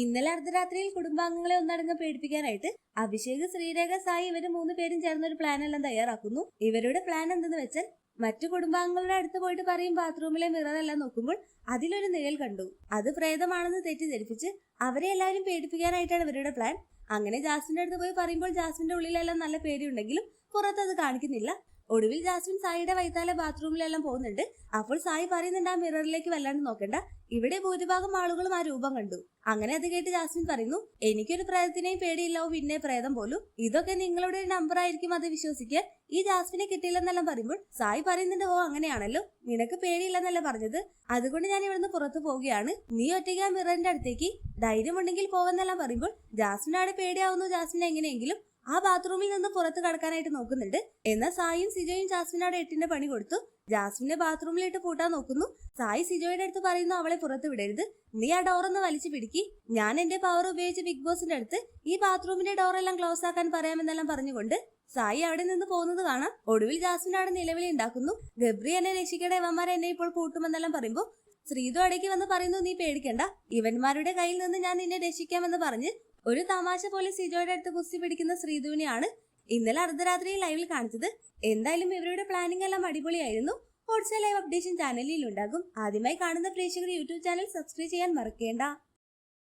ഇന്നലെ അർദ്ധരാത്രിയിൽ കുടുംബാംഗങ്ങളെ ഒന്നടങ്കം പേടിപ്പിക്കാനായിട്ട് അഭിഷേക് ശ്രീരേഖ സായി ഇവർ മൂന്ന് പേരും ചേർന്ന് ഒരു പ്ലാൻ എല്ലാം തയ്യാറാക്കുന്നു. ഇവരുടെ പ്ലാൻ എന്തെന്ന് വെച്ചാൽ മറ്റു കുടുംബാംഗങ്ങളുടെ അടുത്ത് പോയിട്ട് പറയും ബാത്റൂമിലെ മിറർ എല്ലാം നോക്കുമ്പോൾ അതിലൊരു നിഴൽ കണ്ടു. അത് പ്രേതമാണെന്ന് തെറ്റിദ്ധരിപ്പിച്ച് അവരെ എല്ലാവരും പേടിപ്പിക്കാനായിട്ടാണ് ഇവരുടെ പ്ലാൻ. അങ്ങനെ ജാസ്മിന്റെ അടുത്ത് പോയി പറയുമ്പോൾ ജാസ്മിന്റെ ഉള്ളിലെല്ലാം നല്ല പേടിയുണ്ടെങ്കിലും പുറത്ത് അത് കാണിക്കുന്നില്ല. ഒടുവിൽ ജാസ്മിൻ സായിയുടെ വൈത്താലെ ബാത്റൂമിലെല്ലാം പോകുന്നുണ്ട്. അപ്പോൾ സായി പറയുന്നുണ്ട് ആ മിററിലേക്ക് വല്ലാണ്ട് നോക്കണ്ട. ഇവിടെ ഭൂരിഭാഗം ആളുകളും ആ രൂപം കണ്ടു. അങ്ങനെ അത് കേട്ട് ജാസ്മിൻ പറയുന്നു എനിക്കൊരു പ്രേതത്തിനെയും പേടിയില്ലാവോ പിന്നെ പ്രേതം പോലും. ഇതൊക്കെ നിങ്ങളുടെ ഒരു നമ്പർ ആയിരിക്കും അത് വിശ്വസിക്കാൻ ഈ ജാസ്മിനെ കിട്ടിയില്ലെന്നെല്ലാം പറയുമ്പോൾ സായി പറയുന്നുണ്ട് ഓ അങ്ങനെയാണല്ലോ. നിനക്ക് പേടിയില്ലെന്നല്ല പറഞ്ഞത്? അതുകൊണ്ട് ഞാൻ ഇവിടുന്ന് പുറത്തു പോവുകയാണ്. നീ ഒറ്റയ്ക്ക് ആ മിററിന്റെ അടുത്തേക്ക് ധൈര്യമുണ്ടെങ്കിൽ പോവെന്നെല്ലാം പറയുമ്പോൾ ജാസ്മിനാണ് പേടിയാവുന്നു ജാസ്മിൻ എങ്ങനെയെങ്കിലും ആ ബാത്റൂമിൽ നിന്ന് പുറത്ത് കടക്കാനായിട്ട് നോക്കുന്നുണ്ട്. എന്നാൽ സായും സിജോയും ജാസ്മിനോട് എട്ടിന്റെ പണി കൊടുത്തു. ജാസ്മിനെ ബാത്റൂമിലിട്ട് പൂട്ടാൻ നോക്കുന്നു. സായി സിജോയുടെ അടുത്ത് പറയുന്നു അവളെ പുറത്ത് വിടരുത്. നീ ആ ഡോറൊന്ന് വലിച്ചു പിടിക്കി. ഞാൻ എന്റെ പവർ ഉപയോഗിച്ച് ബിഗ് ബോസിന്റെ അടുത്ത് ഈ ബാത്റൂമിന്റെ ഡോറെല്ലാം ക്ലോസ് ആക്കാൻ പറയാമെന്നെല്ലാം പറഞ്ഞുകൊണ്ട് സായി അവിടെ നിന്ന് പോകുന്നത് കാണാം. ഒടുവിൽ ജാസ്മിൻ അവിടെ നിലവിളി ഉണ്ടാക്കുന്നു. ഗബ്രി എന്നെ രക്ഷിക്കണേ ഇവന്മാരെ എന്നെ ഇപ്പോൾ പൂട്ടുമെന്നെല്ലാം പറയുമ്പോൾ ശ്രീതു അടയ്ക്ക് വന്ന് പറയുന്നു നീ പേടിക്കണ്ട. ഇവന്മാരുടെ കയ്യിൽ നിന്ന് ഞാൻ നിന്നെ രക്ഷിക്കാമെന്ന് പറഞ്ഞ് ഒരു തമാശ പോലെ സിജോയുടെ അടുത്ത് കുസ്തി പിടിക്കുന്ന ശ്രീധുവിനെയാണ് ഇന്നലെ അർദ്ധരാത്രി ലൈവിൽ കാണിച്ചത്. എന്തായാലും ഇവരുടെ പ്ലാനിംഗ് എല്ലാം അടിപൊളിയായിരുന്നു. ഹോട്ട്സ്റ്റാർ ലൈവ് അപ്ഡേഷൻ ചാനലിൽ ഉണ്ടാകും ആദ്യമായി കാണുന്ന പ്രേക്ഷകർ യൂട്യൂബ് ചാനൽ സബ്സ്ക്രൈബ് ചെയ്യാൻ മറക്കേണ്ട.